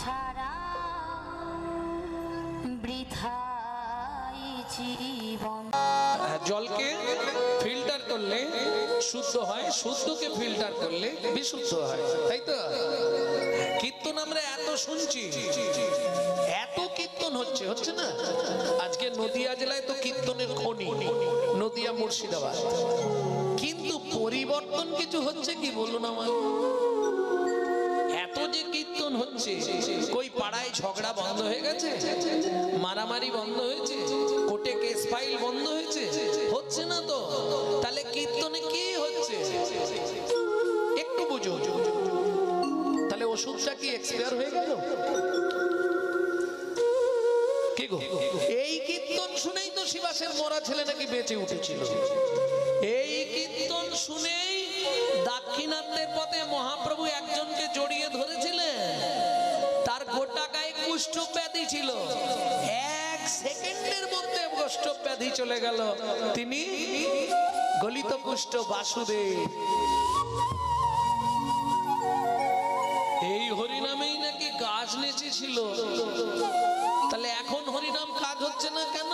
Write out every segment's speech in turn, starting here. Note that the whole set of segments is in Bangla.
ছাড়া বৃথাই জীবন। হ্যাঁ, জলকে ফিল্টার করলে শুদ্ধ হয় শুদ্ধকে ফিল্টার করলে বিশুদ্ধ হয় তাই তো? কীর্তন আমরা এত শুনছি এত কীর্তন হচ্ছে হচ্ছে না? আজকে নদিয়া জেলায় তো কীর্তনের খনি নদিয়া মুর্শিদাবাদ। কিন্তু পরিবর্তন কিছু হচ্ছে কি বলুন আমার হচ্ছে। কই পাড়ায় ঝগড়া বন্ধ হয়ে গেছে? মারামারি বন্ধ হয়েছে? কোর্টে কেস ফাইল বন্ধ হয়েছে? হচ্ছে না তো? তাহলে কীর্তনে কি হচ্ছে? একটু বুঝো তাহলে ওষুধটা কি এক্সপায়ার হয়ে গেল? কি গো? এই কীর্তন শুনেই তো শিবাসের মরা ছেলে নাকি বেঁচে উঠেছিল। এই কীর্তন শুনেই দাক্ষিণাত্যের পথে ব্যাধি ছিল। এক সেকেন্ডের মধ্যে কুষ্ঠ ব্যাধি চলে গেল। তিনি গলিত কুষ্ঠ বাসুদেব। এই হরিনামেই নাকি গাছ নেচেছিল তাহলে এখন হরিনাম কাজ হচ্ছে না কেন?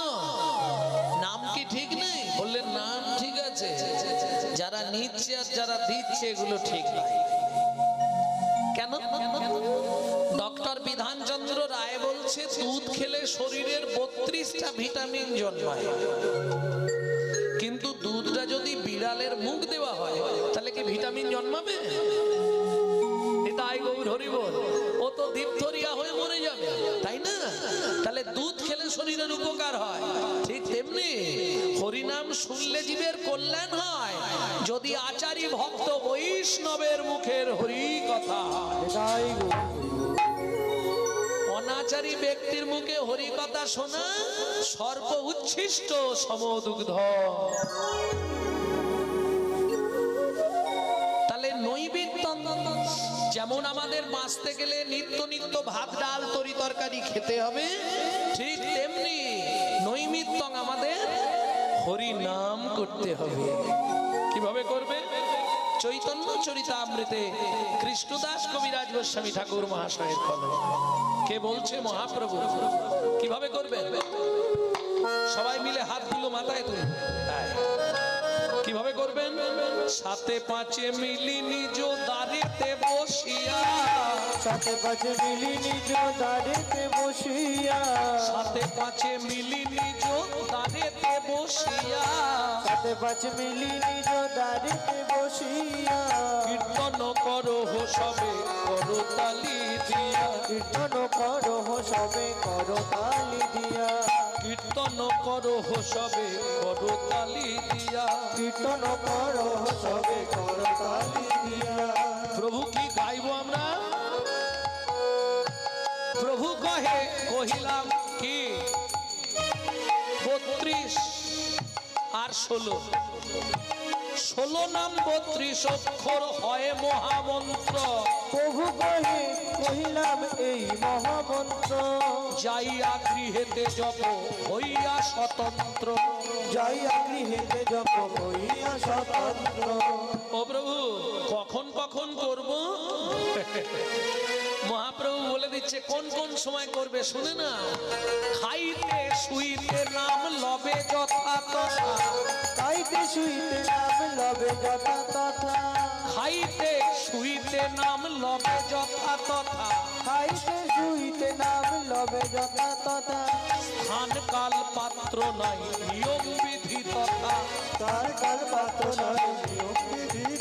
নাম কি ঠিক নেই? বললেন নাম ঠিক আছে। যারা নিচ্ছে আর যারা দিচ্ছে, এগুলো ঠিক নাই। কেন? বিধানচন্দ্র রায় বলছে, দুধ খেলে শরীরের বত্রিশটা ভিটামিন জন্মায়। কিন্তু দুধটা যদি বিড়ালের মুখ দেওয়া হয়, তাহলে কি ভিটামিন জন্মাবে? তাই গৌর হরিবল, ও তো দীপথরিয়া হয়ে মরে যাবে, তাই না? তাহলে দুধ খেলে শরীরের উপকার হয়। ঠিক তেমনি হরিনাম শুনলে জীবের কল্যাণ হয়, যদি আচারী ভক্ত বৈষ্ণবের মুখের হরি কথা। অনাচারী ব্যক্তির মুখে হরি কথা শোনা সর্ব উচ্ছিষ্ট সমদুগ্ধ। তাহলে নৈবেদ্য যেমন আমাদের বাঁচতে গেলে নিত্য নিত্য ভাত, ডাল, তরি তরকারি খেতে হবে, ঠিক তেমনি নৈমিত্তং আমাদের হরি নাম করতে হবে। কীভাবে করবে? চৈতন্য চরিতামৃতে কৃষ্ণদাস কবিরাজ গোস্বামী ঠাকুর মহাশয়ের কলম কে বলছে মহাপ্রভু কীভাবে করবে সবাই মিলে হাতগুলো মাথায় তুলে। কীভাবে করবেন? সাথে পাঁচে মিলি নিজ দাঁড়িতে বসিয়া। সাথে পাঁচে মিলি নিজ দাঁড়িতে বসিয়া। সাথে পাঁচে মিলি নিজ দাঁড়িতে বসিয়া। সাথে পাঁচ মিলি নিজ দাঁড়িতে বসিয়া। কীর্তন করো হো সবে করো তালি দিয়া। কীর্তন করো হো সবে করো তালি দিয়া। কীর্তন করো হো সবে করো তালি দিয়া। কীর্তন করো হো সবে করো তালি দিয়া। প্রভু কি গাইব আমরা? প্রভু কহে কহিলাম কি? বত্রিশ আর ষোলো। ষোলো নাম বত্রিশ অক্ষর হয় মহামন্ত্র। প্রভু কহে কহিলাম এই মহামন্ত্র। যাইয়া গৃহেতে জপ হইয়া স্বতন্ত্র। যাইয়া গৃহেতে জপ হইয়া স্বতন্ত্র। ও প্রভু কখন কখন করব? মহাপ্রভু দিচ্ছে কোন কোন সময় করবে শুনে না। খাইতে শুইতে নাম লবে যথা তথা তাইতে শুইতে নাম লবে যথা তথা খাইতে শুইতে নাম লবে যথা তথা খাইতে শুইতে নাম লবে যথা তথা স্থান কাল পাত্র নাই নিয়ম বিধি তথা। তার কাল পাত্র নয় নিয়ম বিধি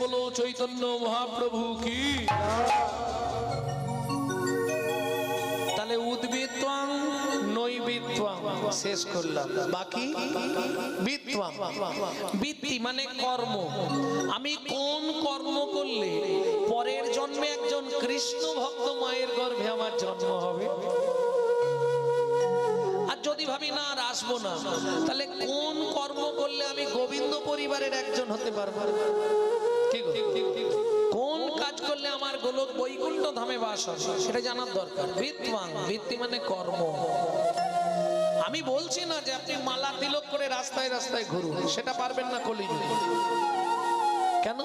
বলো, চৈতন্য মহাপ্রভু কি? তাহলে উদ্ভিত্বাং নৈবিত্বাং, শেষ করলাম। বাকি? বিত্বাং। বৃত্তি মানে কর্ম। আমি কোন কর্ম করলে পরের জন্মে একজন কৃষ্ণ ভক্ত মায়ের গর্ভে জন্ম হবে? আর যদি ভাবি, না, আর আসব না, তাহলে কোন কর্ম করলে আমি গোবিন্দ পরিবারের একজন হতে পারব? কোন কাজ করলে আমার গোলক বৈকুণ্ঠ ধামে বাস হবে? সেটা জানার দরকার। বিত্বাং বৃত্তি মানে কর্ম। আমি বলছি না যে আপনি মালা তিলক করে রাস্তায় রাস্তায় ঘুরুন। সেটা পারবেন না কলিযুগে। কেন?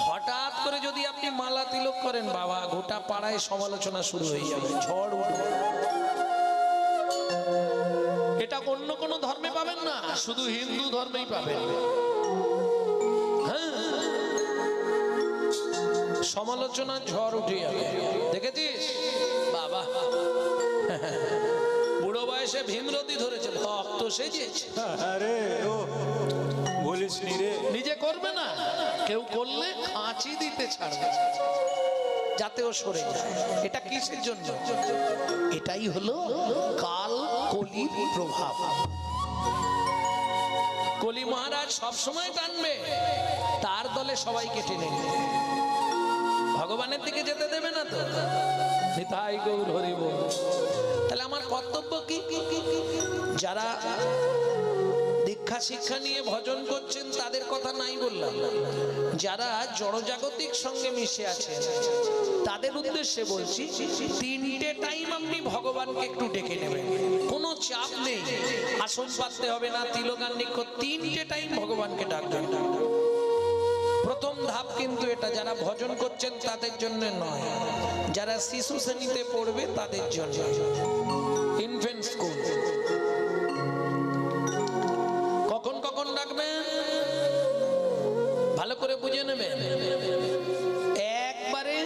হঠাৎ করে যদি আপনি মালা তিলক করেন, বাবা, গোটা পাড়ায় সমালোচনা শুরু হয়ে যাবে। ঝড় উঠবে। এটা অন্য কোন ধর্মে পাবেন না। শুধু হিন্দু ধর্মেই পাবেন। সমালোচনা ঝড় উঠে যাবে দেখেছিস? বাবা। বুড়ো বয়সে ভীমরতি ধরেছে ভক্ত সেজেছে। আরে ও বলিস রে। নিজে করবে না। কেউ করলে খাঁচি দিতে ছাড়বে। যাতে ও সরে যায়। এটা কিসের জন্য? এটাই হলো কাল কলি প্রভাব। কলি মহারাজ সবসময় টানবে। তার দলে সবাইকে টেনে নিবে। ভগবানের দিকে যেতে দেবে না তো? নিতাই গৌর হরি বল। তাহলে আমার কর্তব্য কি? যারা দীক্ষা শিক্ষা নিয়ে ভজন করছেন, তাদের কথা নাই বললাম। যারা জড়জাগতিক সঙ্গে মিশে আছেন, তাদের উদ্দেশ্যে বলছি, তিনটে টাইম আপনি ভগবানকে একটু ডেকে নেবেন। কোনো চাপ নেই। আসন পাততে হবে না তিলকান্নিক্ষ তিনটে টাইম ভগবানকে ডাকবেন। ধাপ কিন্তু এটা, যারা ভজন করছেন তাদের জন্য নয়। যারা শিশু শ্রেণীতে পড়বে তাদের জন্য। ইনফেন্ট স্কুল কখন কখন ডাকবেন? ভালো করে বুঝে নেবেন। একবারে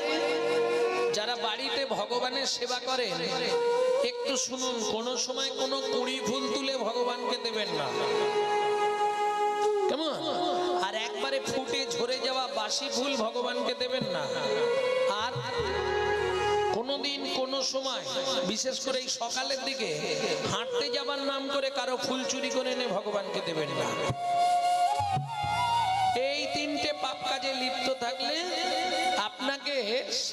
যারা বাড়িতে ভগবানের সেবা করেন, একটু শুনুন, কোন সময় কোনো কুড়ি ফুল তুলে ভগবানকে দেবেন না। বাসি ফুল ভগবানকে দেবেন না। আর কোনোদিন কোনো সময়, বিশেষ করে এই সকালের দিকে, হাঁটতে যাবার নাম করে কারও ফুল চুরি করে এনে ভগবানকে দেবেন না। এই তিনটে পাপ কাজে লিপ্ত থাকলে আপনাকে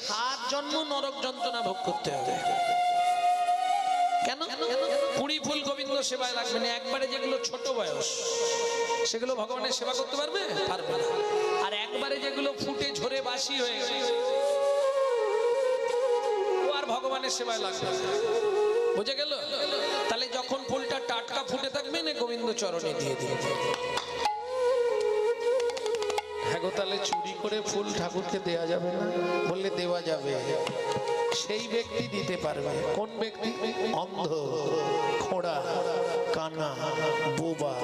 সাত জন্ম নরক যন্ত্রণা ভোগ করতে হবে। কেন? কুড়ি ফুল গোবিন্দ সেবায় লাগবে না। একবারে যেগুলো ছোট বয়স, সেগুলো ভগবানের সেবা করতে পারবে? পারবে না। একবারে যেগুলো ফুটে ঝরে বাসি হয়ে গেছে। আর ভগবানের সেবায় লাগবে বুঝে গেল? তাহলে যখন ফুলটা টাটকা ফুটে থাকবে না, গোবিন্দ চরণে দিয়ে দিয়ে হ্যাঁ তাহলে চুরি করে ফুল ঠাকুরকে দেয়া যাবে না? বললে দেওয়া যাবে। সেই ব্যক্তি দিতে পারবে। কোন ব্যক্তি? অন্ধ, খোড়া। কানা, বোবা,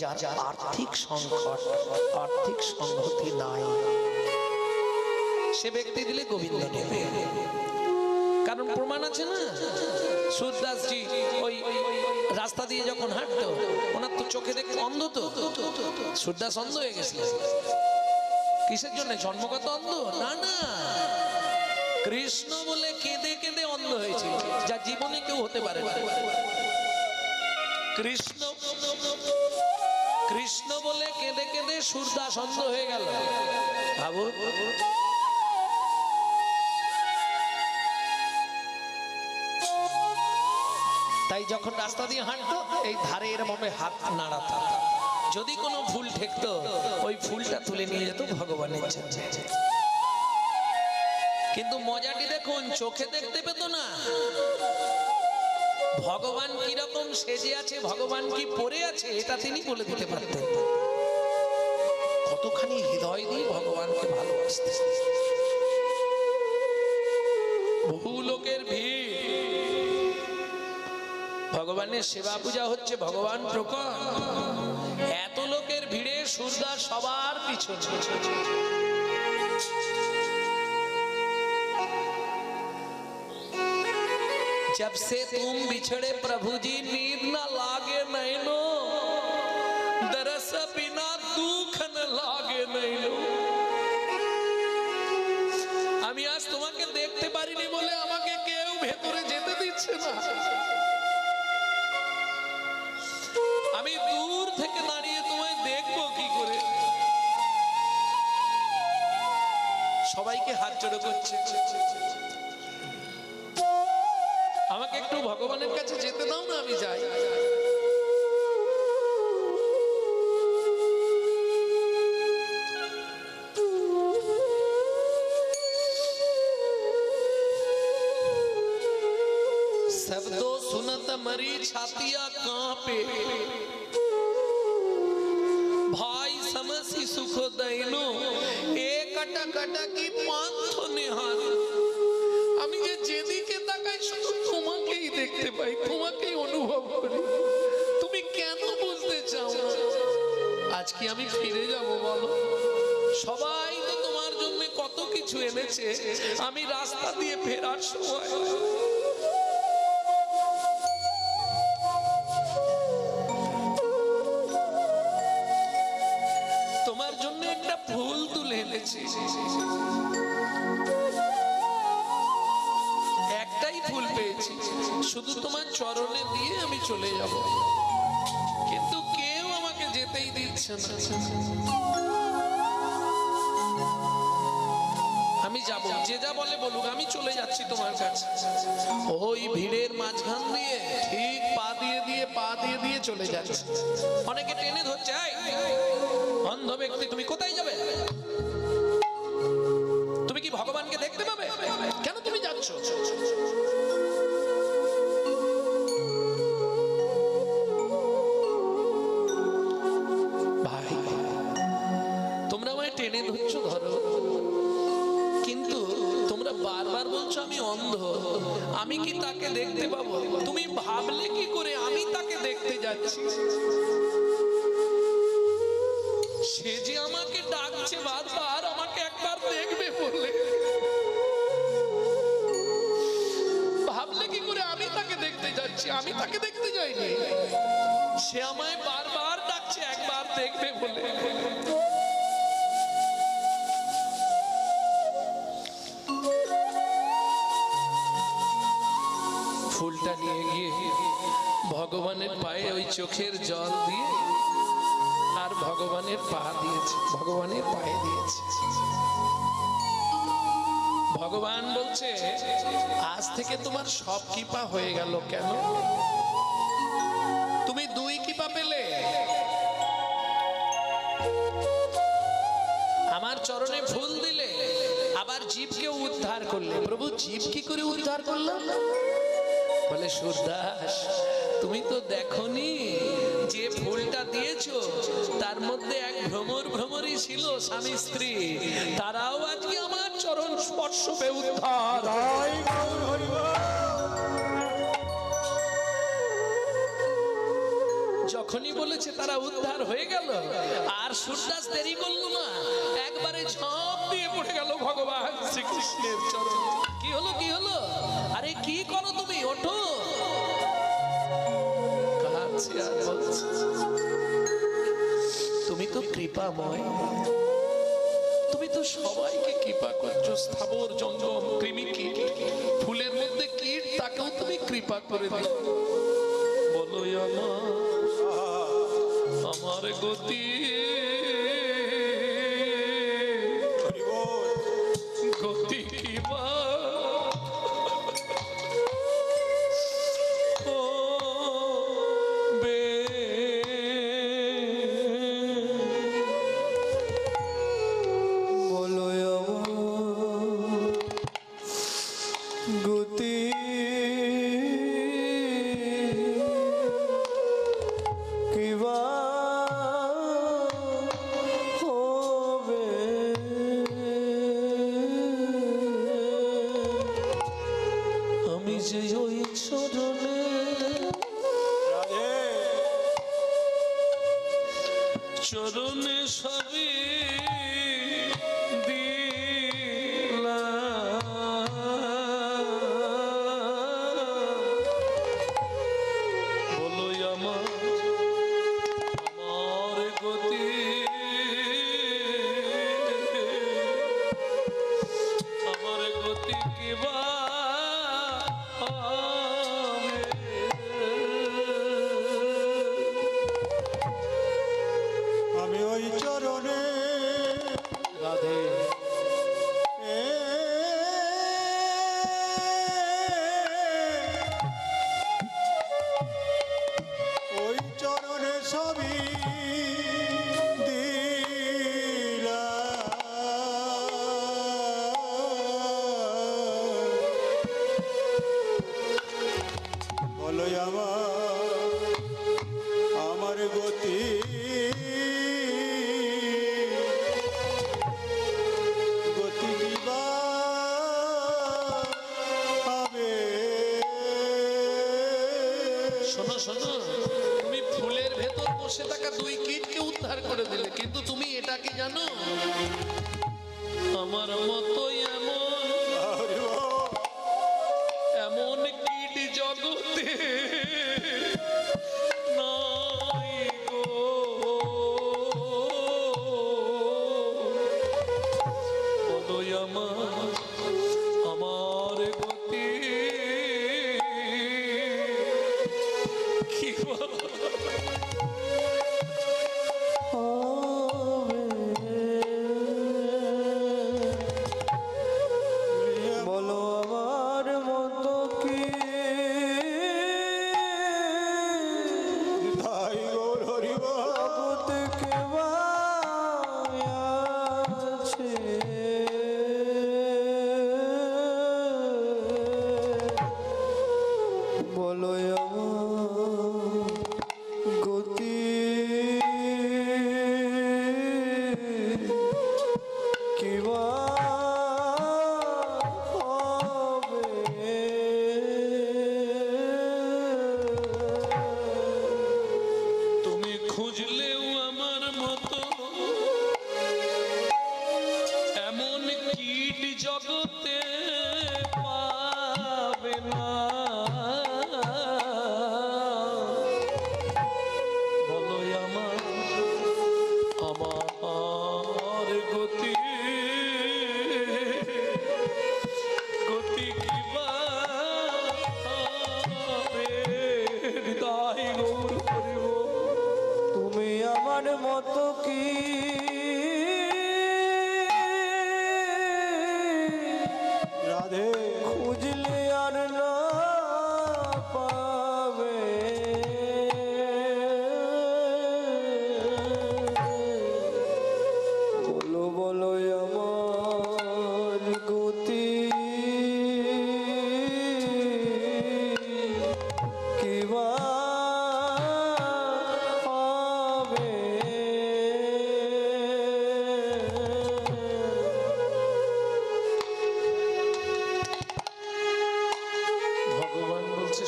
যার আর্থিক সংকট, আর্থিক সংহতি নাই। সে ব্যক্তি দিলে গোবিন্দ নেবে কারণ প্রমাণ আছে না? সুরদাসজি ওই রাস্তা দিয়ে যখন হাঁটতো, ওনার তো চোখে দেখতে অন্ধ তো। সুরদাস অন্ধ হয়ে গেছিল কিসের জন্য? জন্মগত অন্ধ? না না। কৃষ্ণ বলে কেঁদে কেঁদে অন্ধ হয়েছে। যা জীবনে কেউ হতে পারে না। কৃষ্ণ। কৃষ্ণ বলে কেঁদে কেঁদে অন্ধ হয়ে গেল। তাই যখন রাস্তা দিয়ে হাঁটতো, এই ধারে এরম ভাবে হাত নাড়াতো। যদি কোনো ফুল ঠেকতো, ওই ফুলটা তুলে নিয়ে যেত ভগবানের কিন্তু মজাটি দেখুন, চোখে দেখতে পেত না। ভগবান কীরকম সেজে আছে, ভগবান কি পড়ে আছে, এটা তিনি বলে দিতে পারতেন। কতখানি হৃদয় দিয়ে ভগবানকে ভালোবাসতে। বহু লোকের ভিড়। ভগবানের সেবা পূজা হচ্ছে ভগবান প্রকট। এত লোকের ভিড়ে সূর্যা সবার পিছনে। जब से तुम बिछड़े प्रभु जी नींद न लागे नैनो दरस बिना दुख न लागे नैनो আমি আজ তোমাকে দেখতে পারিনি বলে আমাকে কেউ ভেতরে যেতে দিচ্ছে না আমি দূর থেকে দাঁড়িয়ে তোমায় দেখবো কি করে সবাইকে হাত জোড়ো করছে ভগবানের কাছে যেতে দাও না আমি যাই शब्दो सुनत मरी छातिया कांपे ভাই সমসি সুখ দইনো এ কাটা কাটা আজকে আমি ফিরে যাব বলো? সবাই তো তোমার জন্য কত কিছু এনেছে। আমি রাস্তা দিয়ে ফেরার সময় আমি যাব যে যা বলে বলুক আমি চলে যাচ্ছি তোমার কাছে। ওই ভিড়ের মাঝখান দিয়ে ঠিক পা দিয়ে দিয়ে পা দিয়ে দিয়ে চলে যাচ্ছে। অনেকে টেনে ধরছে "এই, অন্ধ ব্যক্তি তুমি কোথায় যাবে? তুমি কি ভগবানকে দেখতে পাবে? কেন তুমি যাচ্ছ? সে যে আমাকে ডাকছে বারবার, আমাকে একবার দেখবে বলে ভাবলে কি করে আমি তাকে দেখতে যাচ্ছি? আমি তাকে দেখতে যাইনি। সে আমায় বারবার ডাকছে, একবার দেখবে বলে ভগবানের পায়ে ওই চোখের জল দিয়ে আর ভগবানের পা দিয়েছে, ভগবানের পায়ে দিয়েছে। ভগবান বলছে, আজ থেকে তোমার সব কৃপা হয়ে গেল কেন? তুমি দুই কৃপা পেলে। আমার চরণে ফুল দিলে, আবার জীবকে উদ্ধার করলে। প্রভু, জীব কি করে উদ্ধার করলাম? বলে, সুরদাস তুমি তো দেখনি যে ফুলটা দিয়েছ তার মধ্যে এক ভ্রমর ভ্রমরই ছিল স্বামী স্ত্রী। তারাও আজকে আমার চরণ স্পর্শ পেয়ে উদ্ধার। যখনই বলেছে তারা উদ্ধার হয়ে গেল আর সুরদাস দেরি করল না একবারে ঝাঁপ দিয়ে পড়ে গেল ভগবান শ্রীকৃষ্ণের চরণ। কি হলো কি হলো? আরে কি করো তুমি? ওঠো। কাঁদছে আর বলছে, তুমি তো কৃপাময়। তুমি তো সবাইকে কৃপা করছ স্থাবর জঙ্গম কৃমি কীট ফুলের মধ্যে কীট তাকেও তুমি কৃপা করে দিও বলো আমার আমার গতি। গতি যে ওই চরণে চরণে সবই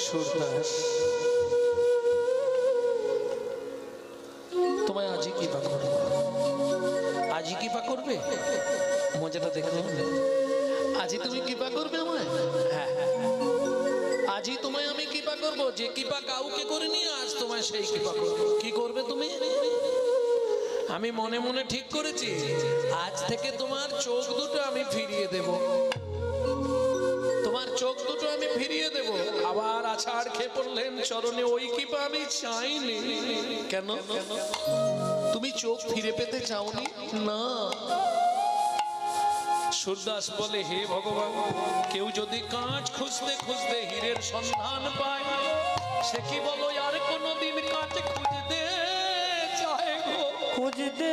বলছে সুরদাস তোমায় আজই কৃপা করবে। আজই কৃপা করবে? মজাটা দেখলে আজই তুমি কৃপা করবে আমায়? হ্যাঁ। আজই তোমায় আমি কৃপা করব। যে কৃপা কাউকে করিনি, আজ তোমায় সেই কৃপা করব। কি করবে তুমি? আমি মনে মনে ঠিক করেছি, আজ থেকে তোমার চোখ দুটো আমি ফিরিয়ে দেবো। আমি ফিরিয়ে দেব। আবার আছাড় খেয়ে পড়লেন চরণে, ওই কৃপা আমি চাইনি। কেন? তুমি চোখ ফিরে পেতে চাওনি? না। সুরদাস বলে, হে ভগবান, কেউ যদি কাঁচ খুঁজতে খুঁজতে হীরের সন্ধান পায়, সে কি বলো আর কোনোদিন কাঁচ খুঁজতে চায় খুঁজতে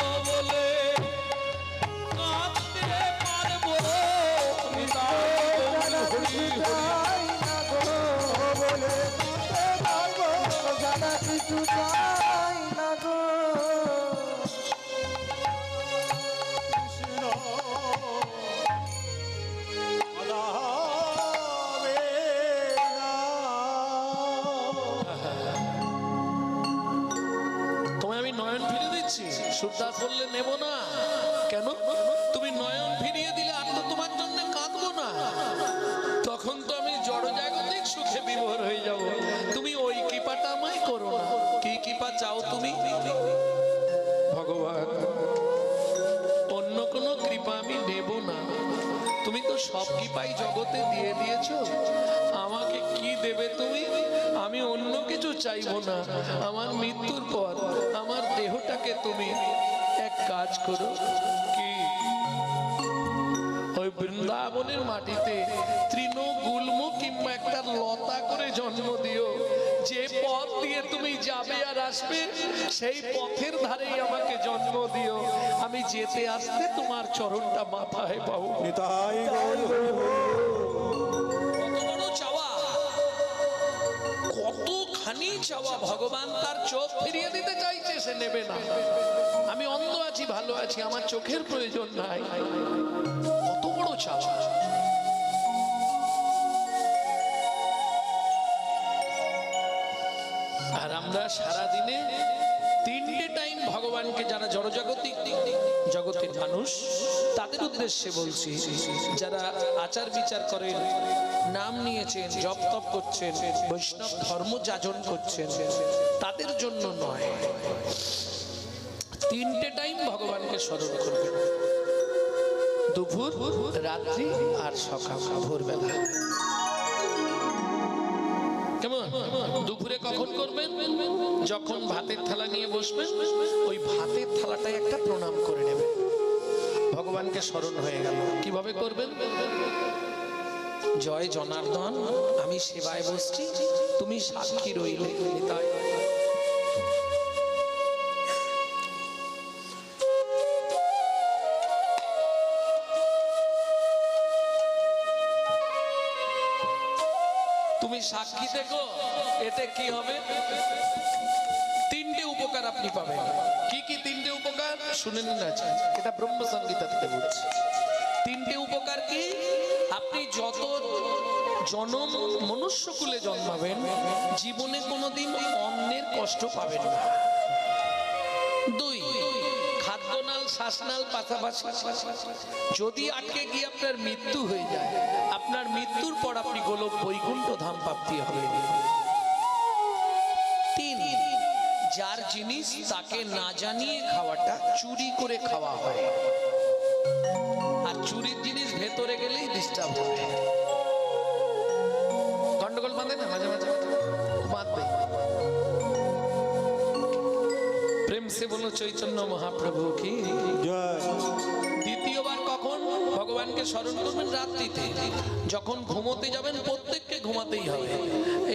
সব কি পাই জগতে দিয়ে দিয়েছ। আমাকে কি দেবে তুমি? আমি অন্য কিছু চাইব না। আমার মৃত্যুর পর আমার দেহটাকে তুমি এক কাজ করো। কি? ওই বৃন্দাবনের মাটিতে তৃণগুল্ম কিংবা একটা লতা করে জন্ম দিও। যাবে আর আসবে সেই পথের ধারেই আমাকে জন্ম দিও। আমি যেতে আসতে তোমার চরণটা মাথায় পাবো। কতখানি চাওয়া ভগবান তার চোখ ফিরিয়ে দিতে চাইছে সে নেবে না। আমি অন্ধ আছি ভালো আছি আমার চোখের প্রয়োজন নাই। কত বড় চাওয়া। আর আমরা সারাদিনে তিনটে টাইম ভগবানকে যারা জড়জাগতিক জগতের মানুষ, তাদের উদ্দেশ্যে বলছি, যারা আচার বিচার করেন, নাম নিয়েছেন, জপ তপ করছেন, বৈষ্ণব ধর্ম যাজন করছেন, তাদের জন্য নয়। তিনটে টাইম ভগবানকে স্মরণ করবেন। দুপুর, রাত্রি আর সকাল, ভোরবেলা। কেমন? দুপুরে কখন করবেন? যখন ভাতের থালা নিয়ে বসবেন? ওই ভাতের থালাটায় একটা প্রণাম করে নেবেন। ভগবানকে স্মরণ হয়ে গেল। কীভাবে করবেন? জয় জনার্দন আমি সেবায় বসছি। তুমি সাক্ষী রইলে। তাই। সাক্ষী দেখো, এতে কি হবে? তিনটে উপকার আপনি পাবেন। কি কি তিনটে উপকার? শুনে নিন আজ এটা ব্রহ্ম সংগীতা থেকে বলছি। তিনটে উপকার কি? আপনি যত জনম মনুষ্যকুলে জন্মাবেন, জীবনে কোনোদিন অন্যের কষ্ট পাবেন না। দুই শ্বাসনাল পাশাপাশি। যদি আটকে গিয়ে আপনার মৃত্যু হয়ে যায়, আপনার মৃত্যুর পর আপনি গোলক বৈকুণ্ঠ ধাম প্রাপ্তি হবে। যার জিনিস তাকে না জানিয়ে খাওয়াটা চুরি করে খাওয়া হয়। আর চুরির জিনিস ভেতরে গেলেই ডিস্টার্ব হবে। গন্ডগোল বাঁধে না মাঝে মাঝে? বলো চৈতন্য মহাপ্রভু কি? দ্বিতীয়বার কখন ভগবানকে স্মরণ করবেন রাত্রিতে, যখন ঘুমোতে যাবেন প্রত্যেককে ঘুমাতেই হবে।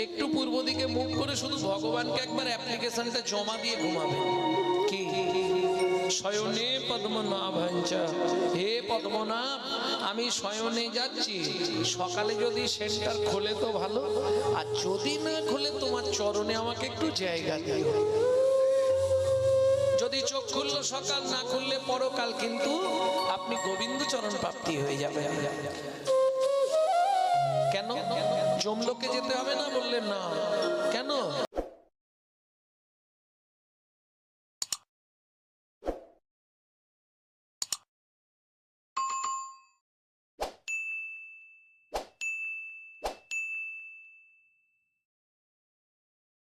একটু পূর্ব দিকে মুখ করে শুধু ভগবানকে একবার অ্যাপ্লিকেশনটা জমা দিয়ে ঘুমাবেন। কি? শয়নে পদ্মনাভাঞ্চা, হে পদ্মনাভ, আমি শয়নে যাচ্ছি। সকালে যদি সেন্টার খোলে তো ভালো, আর যদি না খোলে তোমার চরণে আমাকে একটু জায়গা দিও। খুললো সকাল, না খুললে পরকাল, কিন্তু আপনি গোবিন্দ চরণ প্রাপ্তি হয়ে যাবে কেন? জমলোকে যেতে হবে না? বললেন, না।